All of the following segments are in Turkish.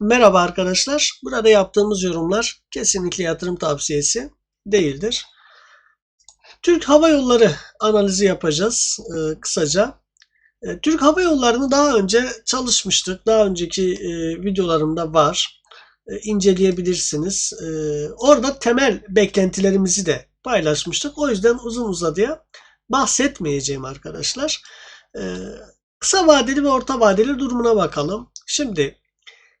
Merhaba arkadaşlar. Burada yaptığımız yorumlar kesinlikle yatırım tavsiyesi değildir. Türk Hava Yolları analizi yapacağız e, kısaca. E, Türk Hava Yolları'nı daha önce çalışmıştık. Daha önceki e, videolarımda var. E, inceleyebilirsiniz. E, orada temel beklentilerimizi de paylaşmıştık. O yüzden uzun uzadıya bahsetmeyeceğim arkadaşlar. E, kısa vadeli ve orta vadeli durumuna bakalım. Şimdi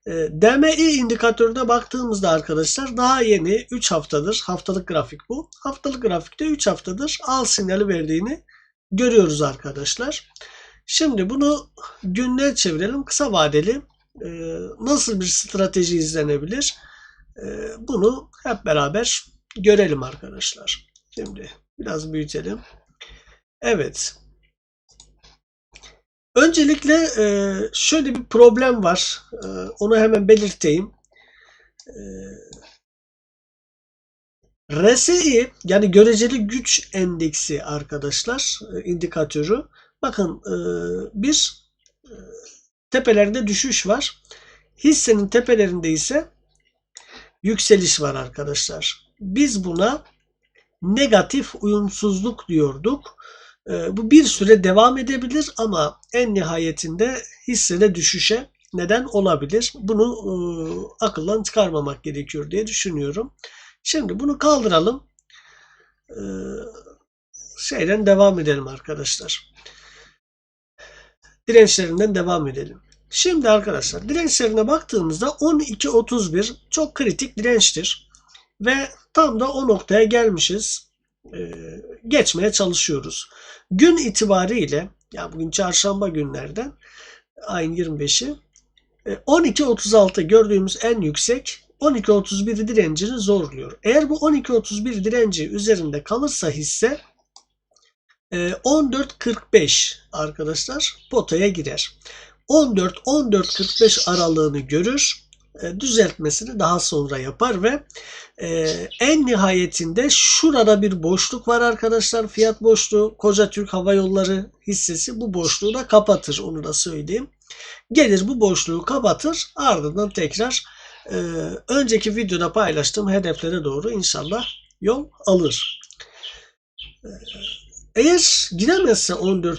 DMI indikatörüne baktığımızda arkadaşlar daha yeni 3 haftadır haftalık grafik bu. Haftalık grafikte 3 haftadır al sinyali verdiğini görüyoruz arkadaşlar. Şimdi bunu günlüğe çevirelim. Kısa vadeli e, nasıl bir strateji izlenebilir? E, bunu hep beraber görelim arkadaşlar. Şimdi biraz büyütelim. Evet. Öncelikle e, şöyle bir problem var. E, onu hemen belirteyim. E, RSI yani göreceli güç endeksi arkadaşlar indikatörü. Bakın bir tepelerinde düşüş var. Hissenin tepelerinde ise yükseliş var arkadaşlar. Biz buna negatif uyumsuzluk diyorduk. E, bu bir süre devam edebilir ama en nihayetinde hissede düşüşe neden olabilir. Bunu e, akıldan çıkarmamak gerekiyor diye düşünüyorum. Şimdi bunu kaldıralım. E, şeyden devam edelim arkadaşlar. Dirençlerinden devam edelim. Şimdi arkadaşlar dirençlerine baktığımızda 12.31 çok kritik dirençtir. Ve tam da o noktaya gelmişiz. Ee, geçmeye çalışıyoruz. Gün itibariyle ya bugün çarşamba günlerden ayın 25'i 12.36 gördüğümüz en yüksek 12.31 direncini zorluyor. Eğer bu 12.31 direnci üzerinde kalırsa hisse 14.45 arkadaşlar potaya girer. 14-14.45 aralığını görür. Düzeltmesini daha sonra yapar ve en nihayetinde şurada bir boşluk var arkadaşlar. Fiyat boşluğu. Koca Türk Hava Yolları hissesi bu boşluğu da kapatır. Onu da söyleyeyim. Gelir bu boşluğu kapatır. Ardından tekrar önceki videoda paylaştığım hedeflere doğru inşallah yol alır. Eğer giremezse 14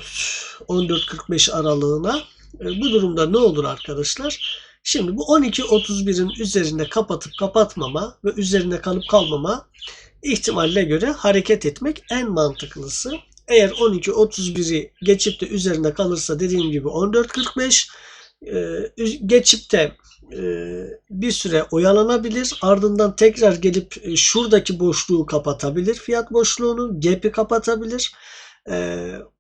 14.45 aralığına bu durumda ne olur arkadaşlar? Şimdi bu 12.31'in üzerinde kapatıp kapatmama ve üzerinde kalıp kalmama ihtimalle göre hareket etmek en mantıklısı. Eğer 12.31'i geçip de üzerinde kalırsa dediğim gibi 14.45 geçip de bir süre oyalanabilir. Ardından tekrar gelip şuradaki boşluğu kapatabilir. Fiyat boşluğunu, gap'i kapatabilir.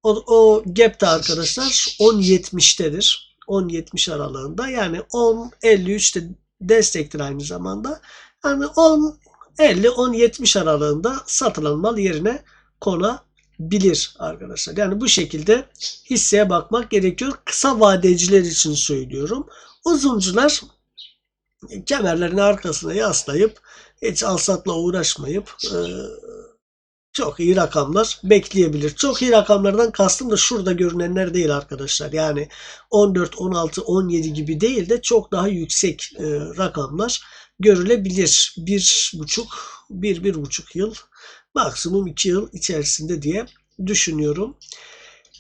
O, o gap de arkadaşlar 10.70'tedir. 10.70 aralığında. Yani 10.53 de destektir aynı zamanda. Yani 10 50 10.70 aralığında satılan mal yerine konabilir arkadaşlar. Yani bu şekilde hisseye bakmak gerekiyor. Kısa vadeciler için söylüyorum. Uzuncular kemerlerini arkasına yaslayıp hiç alsatla uğraşmayıp e, çok iyi rakamlar bekleyebilir. Çok iyi rakamlardan kastım da şurada görünenler değil arkadaşlar. Yani 14, 16, 17 gibi değil de çok daha yüksek e, rakamlar görülebilir. Bir buçuk, bir, bir buçuk yıl maksimum iki yıl içerisinde diye düşünüyorum.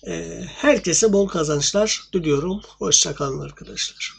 E, herkese bol kazançlar diliyorum. Hoşçakalın arkadaşlar.